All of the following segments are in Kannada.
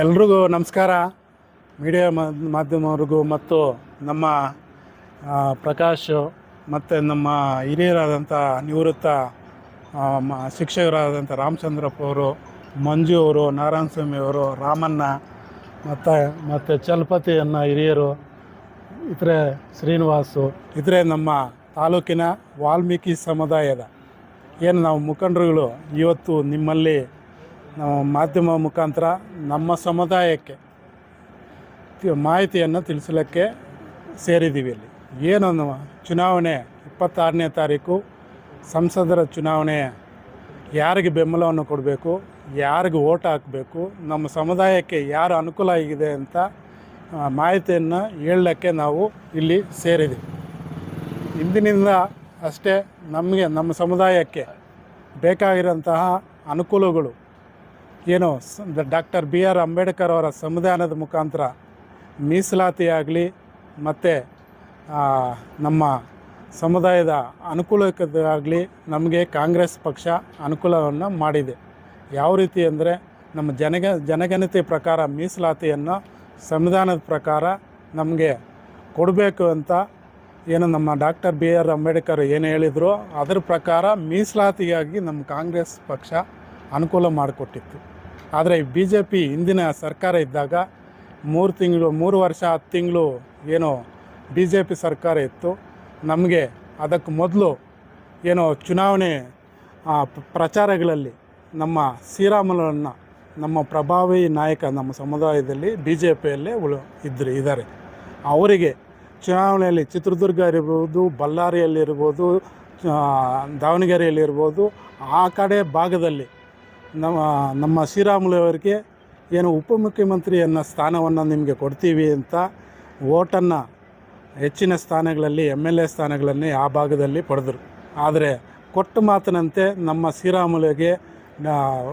ಎಲ್ರಿಗೂ ನಮಸ್ಕಾರ. ಮೀಡಿಯಾ ಮಾಧ್ಯಮವ್ರಿಗೂ ಮತ್ತು ನಮ್ಮ ಪ್ರಕಾಶ್ ಮತ್ತು ನಮ್ಮ ಹಿರಿಯರಾದಂಥ ನಿವೃತ್ತ ಶಿಕ್ಷಕರಾದಂಥ ರಾಮಚಂದ್ರಪ್ಪ ಅವರು, ಮಂಜು ಅವರು, ನಾರಾಯಣ ಸ್ವಾಮಿ ಅವರು, ರಾಮಣ್ಣ ಮತ್ತು ಮತ್ತು ಚಲಪತಿ ಅನ್ನ ಹಿರಿಯರು, ಇತರೆ ಶ್ರೀನಿವಾಸು. ಇತರೆ ನಮ್ಮ ತಾಲೂಕಿನ ವಾಲ್ಮೀಕಿ ಸಮುದಾಯದ. ಏನು ನಾವು ಮುಖಂಡರುಗಳು, ಇವತ್ತು ನಿಮ್ಮಲ್ಲಿ ಮಾಧ್ಯಮ ಮುಖಾಂತರ ನಮ್ಮ ಸಮುದಾಯಕ್ಕೆ ಮಾಹಿತಿಯನ್ನು ತಿಳಿಸಲಿಕ್ಕೆ ಸೇರಿದ್ದೀವಿ ಇಲ್ಲಿ. ಏನನ್ನು ಚುನಾವಣೆ ಇಪ್ಪತ್ತಾರನೇ ತಾರೀಕು, ಸಂಸದರ ಚುನಾವಣೆ ಯಾರಿಗೆ ಬೆಂಬಲವನ್ನು ಕೊಡಬೇಕು, ಯಾರಿಗೆ ಓಟ್ ಹಾಕಬೇಕು, ನಮ್ಮ ಸಮುದಾಯಕ್ಕೆ ಯಾರು ಅನುಕೂಲ ಆಗಿದೆ ಅಂತ ಮಾಹಿತಿಯನ್ನು ಹೇಳಲಿಕ್ಕೆ ನಾವು ಇಲ್ಲಿ ಸೇರಿದ್ದೀವಿ. ಇಂದಿನಿಂದ ಅಷ್ಟೇ ನಮಗೆ ನಮ್ಮ ಸಮುದಾಯಕ್ಕೆ ಬೇಕಾಗಿರೋಂತಹ ಅನುಕೂಲಗಳು ಏನು ಡಾಕ್ಟರ್ ಬಿ ಆರ್ ಅಂಬೇಡ್ಕರ್ ಅವರ ಸಂವಿಧಾನದ ಮುಖಾಂತರ ಮೀಸಲಾತಿ ಆಗಲಿ ಮತ್ತು ನಮ್ಮ ಸಮುದಾಯದ ಅನುಕೂಲಕ್ಕಾಗಲಿ ನಮಗೆ ಕಾಂಗ್ರೆಸ್ ಪಕ್ಷ ಅನುಕೂಲವನ್ನು ಮಾಡಿದೆ. ಯಾವ ರೀತಿ ಅಂದರೆ ನಮ್ಮ ಜನಗ, ಜನಗಣತಿ ಪ್ರಕಾರ ಮೀಸಲಾತಿಯನ್ನು ಸಂವಿಧಾನದ ಪ್ರಕಾರ ನಮಗೆ ಕೊಡಬೇಕು ಅಂತ ಏನು ನಮ್ಮ ಡಾಕ್ಟರ್ ಬಿ ಆರ್ ಅಂಬೇಡ್ಕರ್ ಏನು ಹೇಳಿದ್ರು ಅದರ ಪ್ರಕಾರ ಮೀಸಲಾತಿಗಾಗಿ ನಮ್ಮ ಕಾಂಗ್ರೆಸ್ ಪಕ್ಷ ಅನುಕೂಲ ಮಾಡಿಕೊಟ್ಟಿತ್ತು. ಆದರೆ ಬಿ ಜೆ ಪಿ ಹಿಂದಿನ ಸರ್ಕಾರ ಇದ್ದಾಗ ಮೂರು ತಿಂಗಳು, ಮೂರು ವರ್ಷ, ಹತ್ತು ತಿಂಗಳು ಏನು ಬಿ ಜೆ ಪಿ ಸರ್ಕಾರ ಇತ್ತು. ನಮಗೆ ಅದಕ್ಕೆ ಮೊದಲು ಏನೋ ಚುನಾವಣೆ ಪ್ರಚಾರಗಳಲ್ಲಿ ನಮ್ಮ ಶ್ರೀರಾಮುಲನ್ನು ನಮ್ಮ ಪ್ರಭಾವಿ ನಾಯಕ ನಮ್ಮ ಸಮುದಾಯದಲ್ಲಿ ಬಿ ಜೆ ಪಿಯಲ್ಲೇ ಉಳು ಇದ್ದರು ಇದ್ದಾರೆ ಅವರಿಗೆ ಚುನಾವಣೆಯಲ್ಲಿ ಚಿತ್ರದುರ್ಗ ಇರ್ಬೋದು, ಬಳ್ಳಾರಿಯಲ್ಲಿರ್ಬೋದು ದಾವಣಗೆರೆಯಲ್ಲಿರ್ಬೋದು, ಆ ಕಡೆ ಭಾಗದಲ್ಲಿ ನಮ್ಮ ನಮ್ಮ ಶ್ರೀರಾಮುಲು ಅವರಿಗೆ ಏನು ಉಪಮುಖ್ಯಮಂತ್ರಿಯನ್ನು ಸ್ಥಾನವನ್ನು ನಿಮಗೆ ಕೊಡ್ತೀವಿ ಅಂತ ಓಟನ್ನು ಹೆಚ್ಚಿನ ಸ್ಥಾನಗಳಲ್ಲಿ, ಎಂ ಎಲ್ ಎ ಸ್ಥಾನಗಳಲ್ಲಿ ಆ ಭಾಗದಲ್ಲಿ ಪಡೆದರು. ಆದರೆ ಕೊಟ್ಟ ಮಾತಿನಂತೆ ನಮ್ಮ ಶ್ರೀರಾಮುಲುಗೆ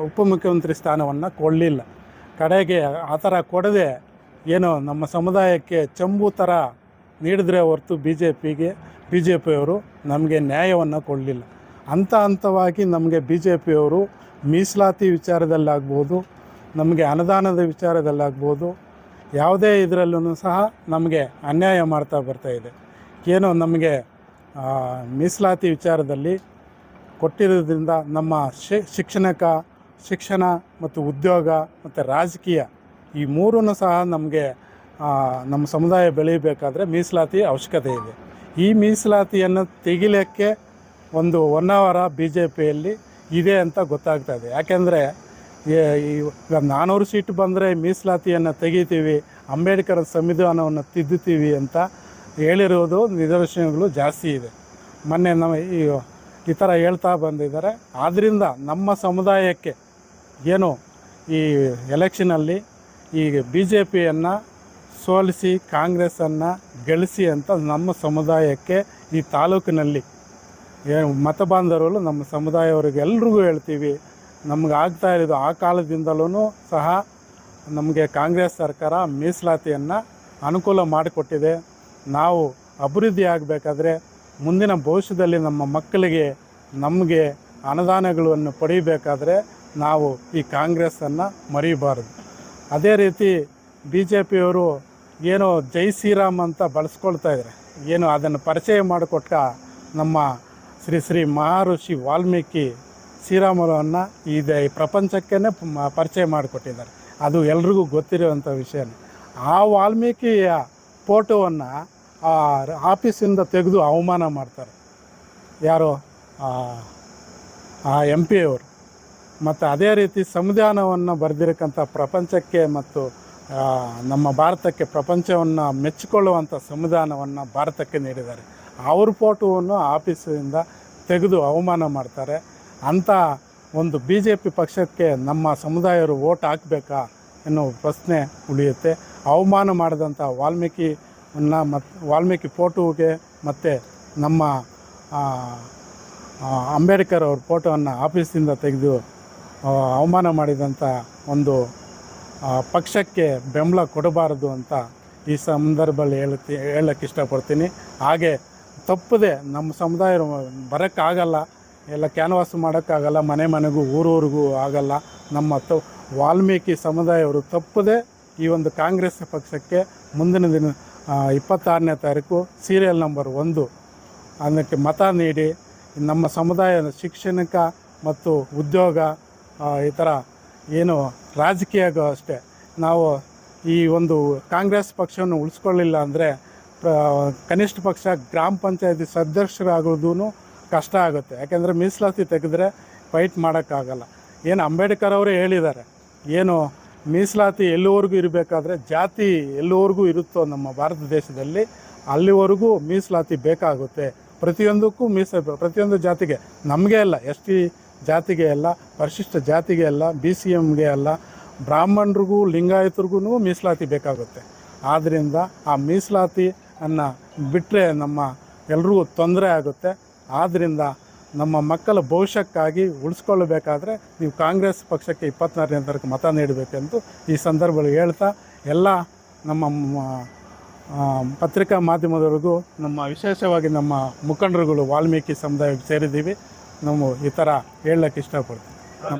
ಉಪಮುಖ್ಯಮಂತ್ರಿ ಸ್ಥಾನವನ್ನು ಕೊಡಲಿಲ್ಲ. ಕಡೆಗೆ ಆ ಥರ ಕೊಡದೆ ಏನು ನಮ್ಮ ಸಮುದಾಯಕ್ಕೆ ಚಂಬು ಥರ ನೀಡಿದ್ರೆ ಹೊರತು ಬಿ ಜೆ ಪಿಗೆ ಬಿ ಜೆ ಪಿಯವರು ನಮಗೆ ನ್ಯಾಯವನ್ನು ಕೊಡಲಿಲ್ಲ. ಹಂತ ಹಂತವಾಗಿ ನಮಗೆ ಬಿ ಜೆ ಪಿಯವರು ಮೀಸಲಾತಿ ವಿಚಾರದಲ್ಲಾಗ್ಬೋದು, ನಮಗೆ ಅನುದಾನದ ವಿಚಾರದಲ್ಲಾಗ್ಬೋದು, ಯಾವುದೇ ಇದರಲ್ಲೂ ಸಹ ನಮಗೆ ಅನ್ಯಾಯ ಮಾಡ್ತಾ ಬರ್ತಾ ಇದೆ. ಏನೋ ನಮಗೆ ಮೀಸಲಾತಿ ವಿಚಾರದಲ್ಲಿ ಕೊಟ್ಟಿರೋದ್ರಿಂದ ನಮ್ಮ ಶಿಕ್ಷಣಕ, ಶಿಕ್ಷಣ ಮತ್ತು ಉದ್ಯೋಗ ಮತ್ತು ರಾಜಕೀಯ ಈ ಮೂರೂ ಸಹ ನಮಗೆ ನಮ್ಮ ಸಮುದಾಯ ಬೆಳೀಬೇಕಾದ್ರೆ ಮೀಸಲಾತಿ ಅವಶ್ಯಕತೆ ಇದೆ. ಈ ಮೀಸಲಾತಿಯನ್ನು ತೆಗಿಲಿಕ್ಕೆ ಒಂದು ಒನ್ ಅವರ ಬಿ ಜೆ ಪಿಯಲ್ಲಿ ಇದೆ ಅಂತ ಗೊತ್ತಾಗ್ತಾ ಇದೆ. ಯಾಕೆಂದರೆ ಈಗ ನಾನ್ನೂರು ಸೀಟ್ ಬಂದರೆ ಮೀಸಲಾತಿಯನ್ನು ತೆಗಿತೀವಿ, ಅಂಬೇಡ್ಕರ್ ಸಂವಿಧಾನವನ್ನು ತಿದ್ದುತ್ತೀವಿ ಅಂತ ಹೇಳಿರೋದು ನಿದರ್ಶನಗಳು ಜಾಸ್ತಿ ಇದೆ. ಮೊನ್ನೆ ನಮ್ಮ ಈ ಈ ಥರ ಹೇಳ್ತಾ ಬಂದಿದ್ದಾರೆ. ಆದ್ದರಿಂದ ನಮ್ಮ ಸಮುದಾಯಕ್ಕೆ ಏನು ಈ ಎಲೆಕ್ಷನಲ್ಲಿ ಈ ಬಿ ಜೆ ಪಿಯನ್ನು ಸೋಲಿಸಿ, ಕಾಂಗ್ರೆಸ್ಸನ್ನು ಗೆಲ್ಲಿಸಿ ಅಂತ ನಮ್ಮ ಸಮುದಾಯಕ್ಕೆ ಈ ತಾಲೂಕಿನಲ್ಲಿ ಮತ ಬಾಂಧವರು ನಮ್ಮ ಸಮುದಾಯವರಿಗೆ ಎಲ್ರಿಗೂ ಹೇಳ್ತೀವಿ, ನಮ್ಗೆ ಆಗ್ತಾ ಇರೋದು ಆ ಕಾಲದಿಂದಲೂ ಸಹ ನಮಗೆ ಕಾಂಗ್ರೆಸ್ ಸರ್ಕಾರ ಮೀಸಲಾತಿಯನ್ನು ಅನುಕೂಲ ಮಾಡಿಕೊಟ್ಟಿದೆ. ನಾವು ಅಭಿವೃದ್ಧಿ ಆಗಬೇಕಾದ್ರೆ ಮುಂದಿನ ಭವಿಷ್ಯದಲ್ಲಿ ನಮ್ಮ ಮಕ್ಕಳಿಗೆ ನಮಗೆ ಅನುದಾನಗಳನ್ನು ಪಡೀಬೇಕಾದ್ರೆ ನಾವು ಈ ಕಾಂಗ್ರೆಸ್ಸನ್ನು ಮರೀಬಾರದು. ಅದೇ ರೀತಿ ಬಿ ಜೆ ಪಿಯವರು ಏನೋ ಜೈ ಶ್ರೀರಾಮ್ ಅಂತ ಬಳಸ್ಕೊಳ್ತಾ ಇದ್ದಾರೆ. ಏನು ಅದನ್ನು ಪರಿಚಯ ಮಾಡಿಕೊಟ್ಟ ನಮ್ಮ ಶ್ರೀ ಶ್ರೀ ಮಹರ್ಷಿ ವಾಲ್ಮೀಕಿ ಶ್ರೀರಾಮರನ್ನು ಇದೆ ಈ ಪ್ರಪಂಚಕ್ಕೇ ಪರಿಚಯ ಮಾಡಿಕೊಟ್ಟಿದ್ದಾರೆ. ಅದು ಎಲ್ರಿಗೂ ಗೊತ್ತಿರುವಂಥ ವಿಷಯ. ಆ ವಾಲ್ಮೀಕಿಯ ಫೋಟೋವನ್ನು ಆಫೀಸಿಂದ ತೆಗೆದು ಅವಮಾನ ಮಾಡ್ತಾರೆ. ಯಾರು, ಆ ಎಂ ಪಿ ಅವರು. ಮತ್ತು ಅದೇ ರೀತಿ ಸಂವಿಧಾನವನ್ನು ಬರೆದಿರಕ್ಕಂಥ ಪ್ರಪಂಚಕ್ಕೆ ಮತ್ತು ನಮ್ಮ ಭಾರತಕ್ಕೆ ಪ್ರಪಂಚವನ್ನು ಮೆಚ್ಚಿಕೊಳ್ಳುವಂಥ ಸಂವಿಧಾನವನ್ನು ಭಾರತಕ್ಕೆ ನೀಡಿದ್ದಾರೆ. ಅವ್ರ ಫೋಟೋವನ್ನು ಆಫೀಸಿಂದ ತೆಗೆದು ಅವಮಾನ ಮಾಡ್ತಾರೆ. ಅಂಥ ಒಂದು ಬಿ ಜೆ ಪಿ ಪಕ್ಷಕ್ಕೆ ನಮ್ಮ ಸಮುದಾಯರು ಓಟ್ ಹಾಕಬೇಕಾ ಎನ್ನುವ ಪ್ರಶ್ನೆ ಉಳಿಯುತ್ತೆ. ಅವಮಾನ ಮಾಡಿದಂಥ ವಾಲ್ಮೀಕಿಯನ್ನು ಮತ್ತು ವಾಲ್ಮೀಕಿ ಫೋಟೋಗೆ ಮತ್ತು ನಮ್ಮ ಅಂಬೇಡ್ಕರ್ ಅವ್ರ ಫೋಟೋವನ್ನು ಆಫೀಸಿಂದ ತೆಗೆದು ಅವಮಾನ ಮಾಡಿದಂಥ ಒಂದು ಪಕ್ಷಕ್ಕೆ ಬೆಂಬಲ ಕೊಡಬಾರದು ಅಂತ ಈ ಸಂದರ್ಭದಲ್ಲಿ ಹೇಳುತ್ತಿ ಹೇಳಕ್ಕೆ ಇಷ್ಟಪಡ್ತೀನಿ. ಹಾಗೆ ತಪ್ಪದೆ ನಮ್ಮ ಸಮುದಾಯ ಬರೋಕ್ಕಾಗಲ್ಲ, ಎಲ್ಲ ಕ್ಯಾನ್ವಾಸ್ ಮಾಡೋಕ್ಕಾಗಲ್ಲ, ಮನೆ ಮನೆಗೂ ಊರೂರಿಗೂ ಆಗಲ್ಲ. ನಮ್ಮ ತ, ವಾಲ್ಮೀಕಿ ಸಮುದಾಯವರು ತಪ್ಪದೆ ಈ ಒಂದು ಕಾಂಗ್ರೆಸ್ ಪಕ್ಷಕ್ಕೆ ಮುಂದಿನ ದಿನ ಇಪ್ಪತ್ತಾರನೇ ತಾರೀಕು ಸೀರಿಯಲ್ ನಂಬರ್ ಒಂದು. ಅದಕ್ಕೆ ಮತ ನೀಡಿ, ನಮ್ಮ ಸಮುದಾಯದ ಶಿಕ್ಷಣಕ ಮತ್ತು ಉದ್ಯೋಗ ಈ ಥರ ಏನು ರಾಜಕೀಯಗೂ ಅಷ್ಟೇ. ನಾವು ಈ ಒಂದು ಕಾಂಗ್ರೆಸ್ ಪಕ್ಷವನ್ನು ಉಳಿಸ್ಕೊಳ್ಳಿಲ್ಲ ಅಂದರೆ ಕನಿಷ್ಠ ಪಕ್ಷ ಗ್ರಾಮ ಪಂಚಾಯತಿ ಸದಸ್ಯರಾಗೋದೂ ಕಷ್ಟ ಆಗುತ್ತೆ. ಯಾಕೆಂದರೆ ಮೀಸಲಾತಿ ತೆಗೆದ್ರೆ ಫೈಟ್ ಮಾಡೋಕ್ಕಾಗಲ್ಲ. ಏನು ಅಂಬೇಡ್ಕರ್ ಅವರೇ ಹೇಳಿದ್ದಾರೆ, ಏನು ಮೀಸಲಾತಿ ಎಲ್ಲಿವರೆಗೂ ಇರಬೇಕಾದ್ರೆ ಜಾತಿ ಎಲ್ಲಿವರೆಗೂ ಇರುತ್ತೋ ನಮ್ಮ ಭಾರತ ದೇಶದಲ್ಲಿ ಅಲ್ಲಿವರೆಗೂ ಮೀಸಲಾತಿ ಬೇಕಾಗುತ್ತೆ. ಪ್ರತಿಯೊಂದಕ್ಕೂ ಮೀಸ, ಪ್ರತಿಯೊಂದು ಜಾತಿಗೆ, ನಮಗೆ ಅಲ್ಲ, ಎಸ್ ಟಿ ಜಾತಿಗೆ ಅಲ್ಲ, ಪರಿಶಿಷ್ಟ ಜಾತಿಗೆ ಅಲ್ಲ, ಬಿ ಸಿ ಎಮ್ಗೆ ಅಲ್ಲ, ಬ್ರಾಹ್ಮಣರಿಗೂ, ಲಿಂಗಾಯತರಿಗೂ ಮೀಸಲಾತಿ ಬೇಕಾಗುತ್ತೆ. ಆದ್ದರಿಂದ ಆ ಮೀಸಲಾತಿ ಅನ್ನು ಬಿಟ್ಟರೆ ನಮ್ಮ ಎಲ್ರಿಗೂ ತೊಂದರೆ ಆಗುತ್ತೆ. ಆದ್ದರಿಂದ ನಮ್ಮ ಮಕ್ಕಳ ಭವಿಷ್ಯಕ್ಕಾಗಿ ಉಳಿಸ್ಕೊಳ್ಬೇಕಾದ್ರೆ ನೀವು ಕಾಂಗ್ರೆಸ್ ಪಕ್ಷಕ್ಕೆ ಇಪ್ಪತ್ತ್ನಾರನೇ ತಾರೀಕು ಮತ ನೀಡಬೇಕೆಂದು ಈ ಸಂದರ್ಭದಲ್ಲಿ ಹೇಳ್ತಾ, ಎಲ್ಲ ನಮ್ಮ ಪತ್ರಿಕಾ ಮಾಧ್ಯಮದವರೆಗೂ ನಮ್ಮ ವಿಶೇಷವಾಗಿ ನಮ್ಮ ಮುಖಂಡರುಗಳು ವಾಲ್ಮೀಕಿ ಸಮುದಾಯಕ್ಕೆ ಸೇರಿದ್ದೀವಿ. ನಾವು ಈ ಥರ ಹೇಳಕ್ಕೆ ಇಷ್ಟಪಡ್ತೀವಿ